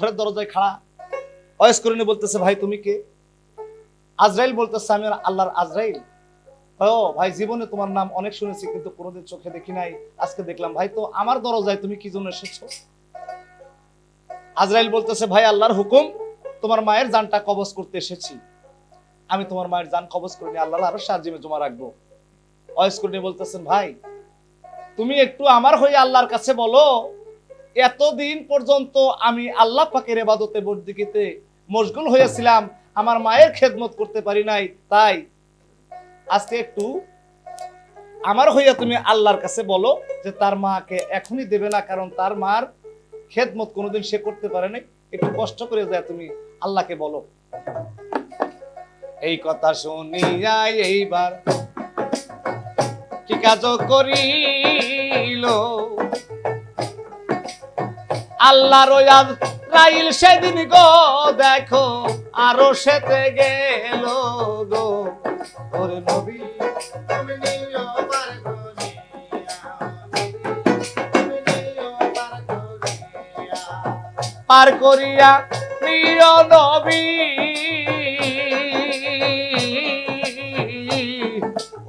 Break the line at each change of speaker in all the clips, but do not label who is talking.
ঘরের দরজায় খাড়া। অয়েস করে নিয়ে বলতেছে, ভাই, তুমি কে? আজরাইল বলতেছে, আমি আল্লাহর আজরাইল। ও, ভাই, জীবনে তোমার নাম অনেক শুনেছি, কিন্তু কোনোদিন চোখে দেখি নাই। আজকে দেখলাম, ভাই, তো আমার দরজায় তুমি কি জন্য এসেছ? আজরাইল বলতেছে, ভাই, আল্লাহর হুকুম, তোমার মায়ের জানটা কবজ করতে এসেছি। আমি তোমার মায়ের জান কবজ করে নিয়ে আল্লাহ আরও সাজিমে জমা রাখব। অয়েস করে নিয়ে বলতেছেন, ভাই, তুমি একটু আমার হয়ে আল্লাহর কাছে বলো এতদিন পর্যন্ত আমি আল্লাহ পাকের এবাদতে বর্দিকিতে মশগুল হয়েছিলাম, আমার মায়ের খেদমত করতে পারি নাই, তাই আজকে একটু আমার হইয়া তুমি আল্লাহর কাছে বলো যে তার মাকে এখনই দেবে না, কারণ তার মার খেদমত কোনোদিন সে করতে পারে নাই। একটু কষ্ট করে যায় তুমি আল্লাহকে বলো। এই কথা শুনিয়া এইবার কি কাজ করিল আল্লাহর রাইল সেদিন গো, দেখো, আরও সেতে গেল গো। ওরে নবী
পার করিয়া
প্রিয় নবী।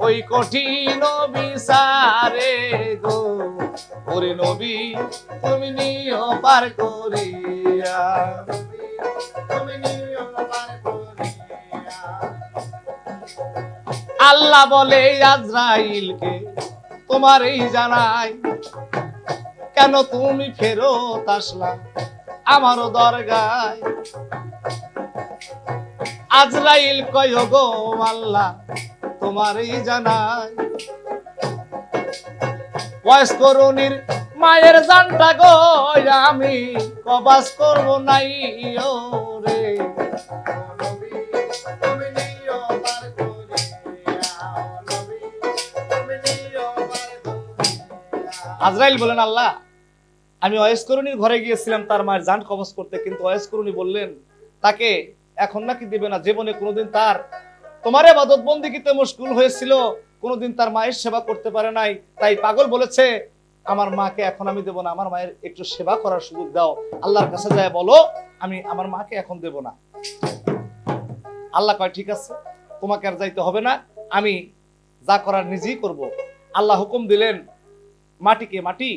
ওই কঠিন বিচারে গো। ওরে নবী, তুমি নিও পার করিয়া। আল্লাহ বলে, আজরাইলকে তোমার এই জানাই। কেন তুমি ফেরত আসলা আমারও দরগায়? আজরাইল কয় গো আল্লাহ তোমার এই জানাই। বয়স করুনির মায়ের জানটা গো আমি কবাস করব নাই রে। আজরাইল বলেন, আল্লাহ, আমি ওয়েস করুনির ঘরে গিয়েছিলাম, তার মায়ের জান কবজ করতে, কিন্তু করুনি বললেন, তাকে এখন নাকি দিবে না, জীবনে কোনোদিন তার তোমার এবাদত বন্দিকিতে মুশকুল হয়েছিল, কোনোদিন তার মায়ের সেবা করতে পারে নাই। তাই পাগল বলেছে, আমার মাকে এখন আমি দেব না, আমার মায়ের একটু সেবা করার সুযোগ দাও। আল্লাহর কাছে যায় বলো, আমি আমার মাকে এখন দেব না। আল্লাহ কয়, ঠিক আছে, তোমাকে আর যাইতে হবে না, আমি যা করার নিজেই করব। আল্লাহ হুকুম দিলেন, মাটিকে মাটি,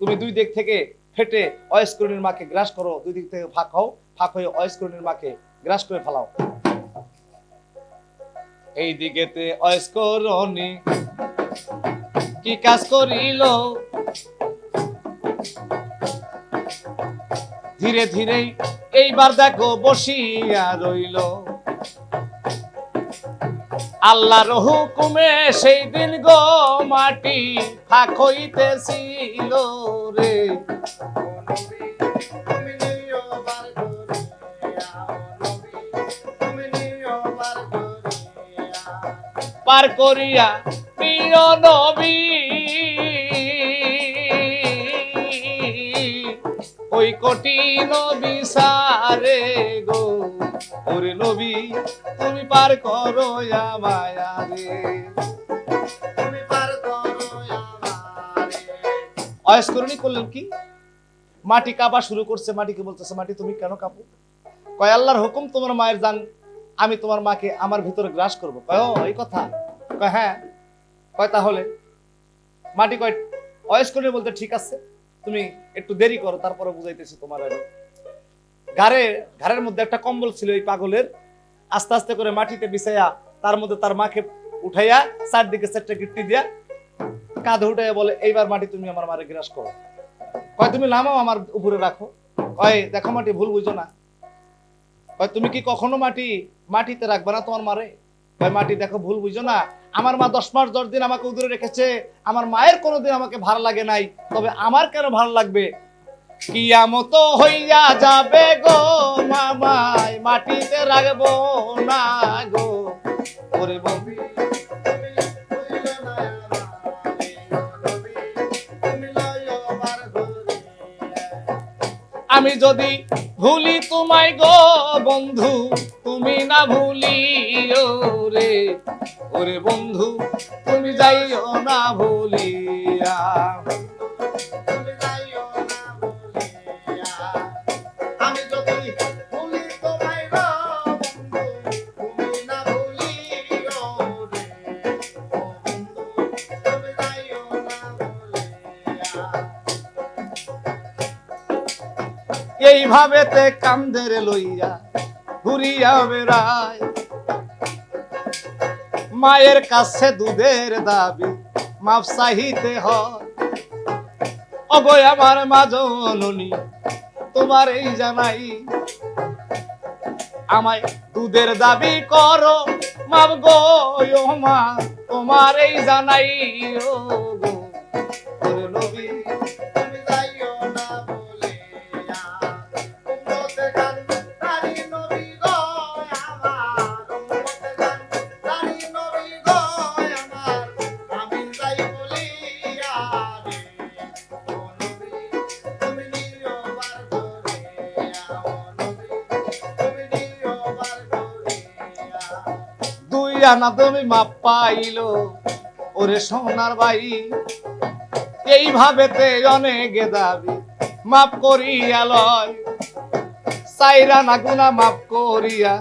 তুমি দুই দিক থেকে ফেটে অয়স্করণীর মাকে গ্রাস করো, দুই দিক থেকে ফাঁক হও, ফাঁক হয়ে অয়স্করণীর মাকে গ্রাস করে ফেলাও। এই দিকেতে কি কাজ করিল? ধীরে ধীরে এইবার দেখো বসিয়া রইল। আল্লাহর হুকুমে সেই দিন গো মাটি ফাঁক হইতেছিল রে।
পার করিয়া
প্রিয় নবী। ওই কঠিন বিচারে গো, ওরে নবী, তুমি পার করো মায়া রে।
তুমি পার করো
অয়স্করণী করলেন কি? মাটি কাঁপা শুরু করছে মাটিকে বলতেছে? মাটি তুমি কেন কাঁপো? কয়, আল্লাহর হুকুম তোমার মায়ের জান আমি তোমার মাকে আমার ভিতরে গ্রাস করব। কয়, ও, এই কথা। কয় হ্যাঁ। কয়, তাহলে। মাটি কয় অয়স্করণী বলতে ঠিক আছে। তুমি একটু দেরি করো, তারপরে বুঝাইতেছি তোমার আমি। ঘাড়ের ঘাড়ের মধ্যে একটা কম্বল ছিল এই পাগলের। আস্তে আস্তে করে মাটিতে বিছাইয়া তার মধ্যে তার মাকে উঠাইয়া চারদিকে চারটা গিট্টি দিয়া কাঁধে উঠাইয়া বলে, এইবার মাটি তুমি আমার মারে গ্রাস করো। কয়, তুমি নামাও আমার উপরে রাখো। কয়, দেখো মাটি, ভুল বুঝো না। কয়, তুমি কি কখনো মাটি, মাটিতে রাখবে না তোমার মারে? ভাই মাটি দেখো, ভুল বুঝো না। আমার মা দশ মাস, দশ দিন আমাকে উদরে রেখেছে। আমার মায়ের কোনোদিন আমাকে ভালো লাগে নাই। তবে আমার কেন ভালো লাগবে? কিয়ামত হইয়া যাবে গো মামাই, মাটিতে রাখব না গো। ওরে আমি যদি ভুলি তোমায় গো বন্ধু, তুমি না ভুলিও রে। ওরে বন্ধু, তুমি যাইও না ভুলিয়া এইভাবে তে কান্দের লইয়া ঘুরিয়া বেড়ায়। মায়ের কাছে দুধের দাবি মাপ চাহিতে হয়। অগয় আমার মা তোমার এই জানাই। আমায় দুধের দাবি করো মাপ গো মা, তোমার এই জানাই। ও আনা তুমি মাপ পাইল। ওরে সোনার দাবি মাপ করিয়া লয়। সাইরা না মাপ করিয়া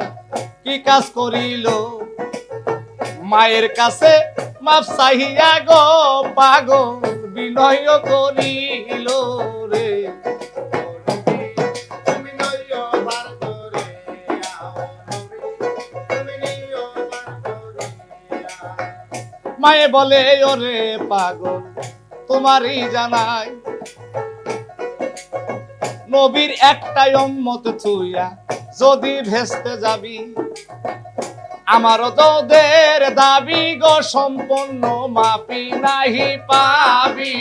কি কাজ করিল? মায়ের কাছে মাপ চাহিয়া গো পাগো বিনয় করিল মায়ে বলে, ওরে পাগল, তোমারই জানাই। নবীর একটাই অম্মত চুইয়া যদি ভেস্তে যাবি, আমারও তোদের দাবি গো সম্পন্ন মাপি নাহি পাবি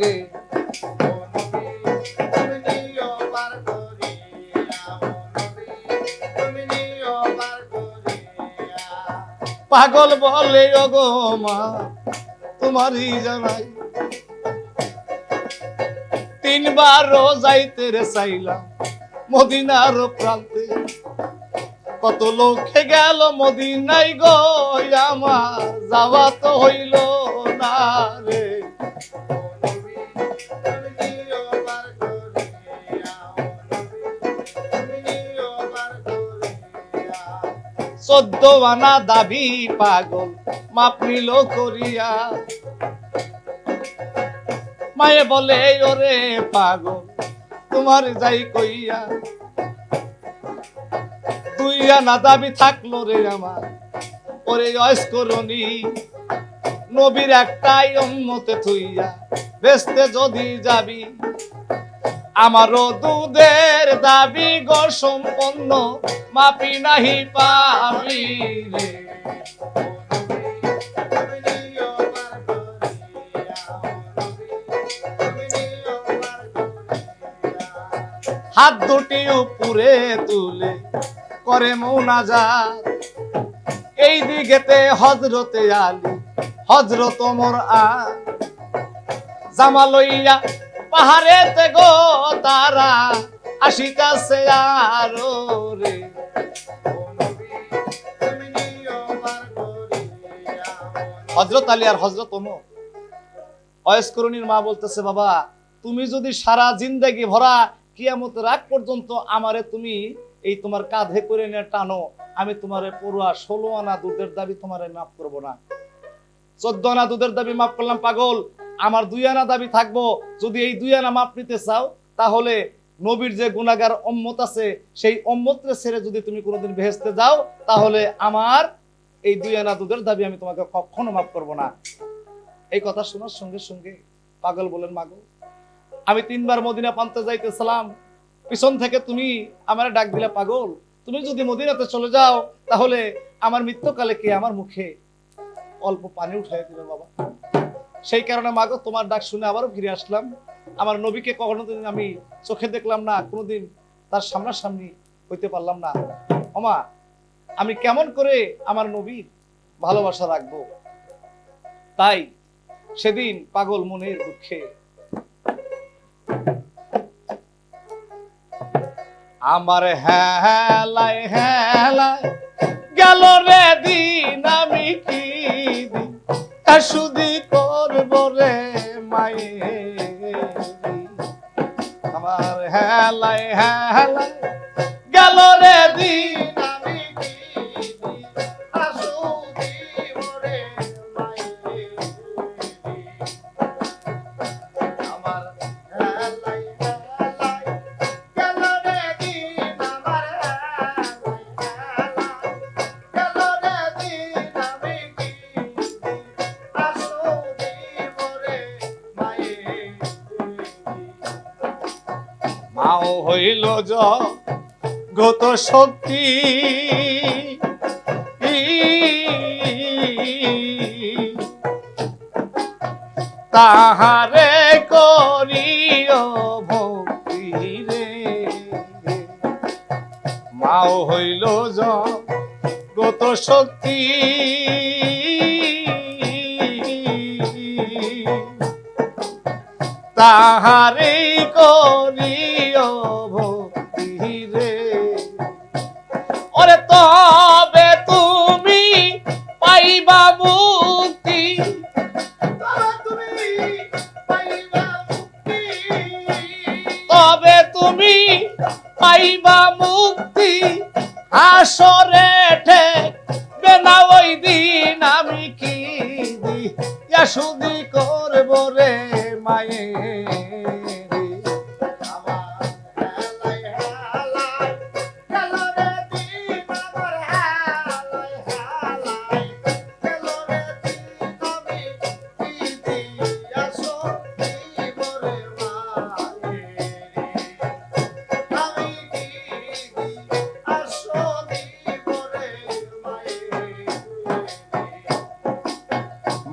রে। পাগল বলে অগো মা, তোমারই জানাই। তিনবার যাইতে রে চাইলাম মদিনার প্রান্তে। কত লোকে গেল মদিনাই গো, আমার যাওয়া তো হইল না রে। চোদ্দ আনা দাবি পাগল, মাপ নিল করিয়া। মায়ে বলে ওরে পাগল, তোমার যাই কইয়া। তুই আনা দাবি থাকল রে আমার, ওরে অয়স করনি। নবীর একটাই উম্মতে থুইয়া বেসতে যদি যাবি আমারও দুধের দাবি গো সম্পন্ন, মাপি নাহি পাবি রে। হাত দুটি উপরে তুলে করে মৌনাজাত। এই দিকেতে হজরতে আলী হজরত মোর আ। জামা লইয়া পাহাড়েতে গো তারা আসিতাছে আরও রে। হজরত আলী আর হজরত ওমর। অয়স্করণীর মা বলতেছে, বাবা, তুমি যদি সারা জিন্দেগি ভরা কিয়ামত রাগ পর্যন্ত আমারে তুমি এই তোমার কাঁধে করে নিয়ে টানো, আমি তোমারে পড়ুয়া ষোলো আনা দুধের দাবি তোমারে মাফ করব না। চোদ্দ আনা দুধের দাবি মাফ করলাম, পাগল। আমার দুই আনা দাবি থাকব। যদি এই দুই আনা মাপ নিতে চাও, তাহলে নবীর যে গুণাগার অম্মত আছে, সেই অম্মতরে ছেড়ে যদি তুমি কোনোদিন ভেস্তে যাও, তাহলে আমার এই দুই আনা দুধের দাবি আমি তোমাকে কখনো মাফ করব না। এই কথা শোনার সঙ্গে সঙ্গে পাগল বলেন, মাগো, আমি তিনবার মদিনা পান্তে যাইতেছিলাম। পিছন থেকে তুমি আমার ডাক দিলে, পাগল, তুমি যদি মদিনাতে চলে যাও, তাহলে আমার মৃত্যুকালে কে আমার মুখে অল্প পানি উঠাই দিবে, বাবা? সেই কারণে মাগো, তোমার ডাক শুনে আবারও ফিরে আসলাম। আমার নবীকে কখনো দিন আমি চোখে দেখলাম না, কোনোদিন তার সামনাসামনি হইতে পারলাম না। ওমা, আমি কেমন করে আমার নবীর ভালোবাসা রাখব? তাই সেদিন পাগল মনের দুঃখে। আমার হেলায় হেলায় গেল রে দিন, আমি কি দিন? সুদি করব রে মায়ে। আমার হেলায় হেলাই গেল রে দিন হইল জ গত শক্তি। তাহারে করিও ভক্তি মাও হইল জ গত শক্তি। তাহারে করিও শুধু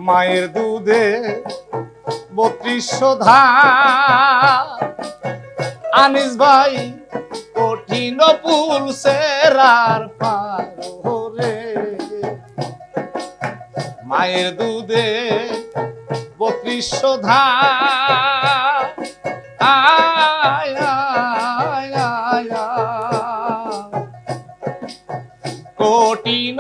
মায়ের দুধে বত্রিশশো আনিস ভাই কঠিন পুল সেরার মায়ের দুধে বত্রিশশো ধার। কঠিন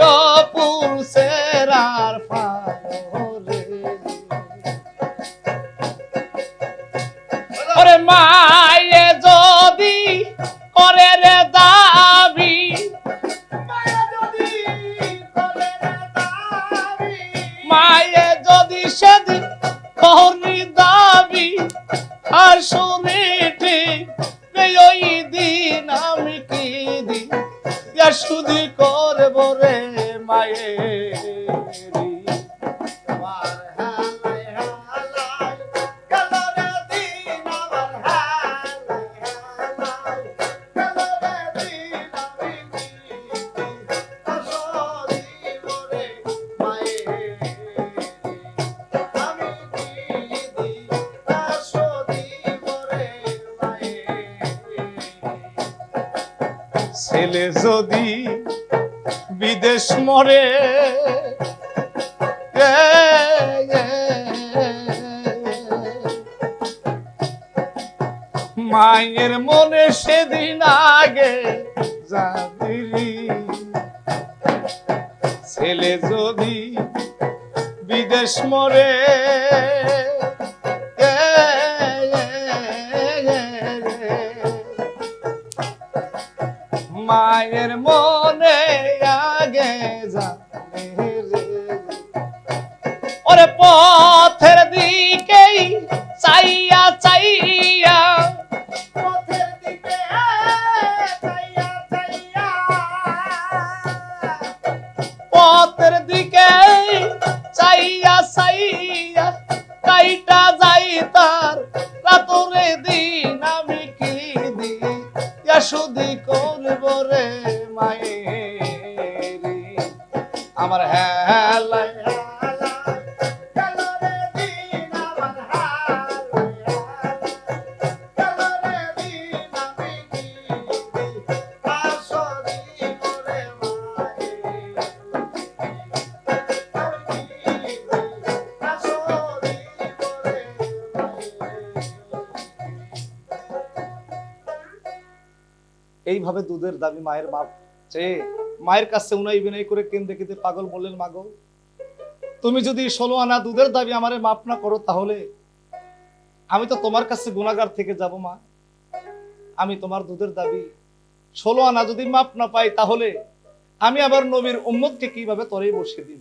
শুধু করব রে মায়ের ছেলে যদি বিদেশ মরে মায়ের মনে সেদিন আগে যাবিরি ছেলে যদি বিদেশ মরে মায়ের মনে আগে জানে ওরে পথের দিকেই চাইয়া চাইয়া
পথের দিকে চাইয়া চাইয়া।
পথের দিকে চাইয়া চাইয়া কাইটা যাই তার রাতরে দিন এইভাবে দুধের দাবি মায়ের মাপ চেয়ে মায়ের কাছে উনাই বিনয় করে কেন্দ্রে কেঁদে পাগল বললেন মাগো তুমি যদি ষোলো আনা দুধের দাবি আমারে মাপ না করো তাহলে আমি তো তোমার কাছে গুণাগার থেকে যাব, মা। আমি তোমার দুধের দাবি ষোলো আনা যদি মাপ না পাই তাহলে আমি আবার নবীর উম্মতকে কীভাবে তরেই বসে দিই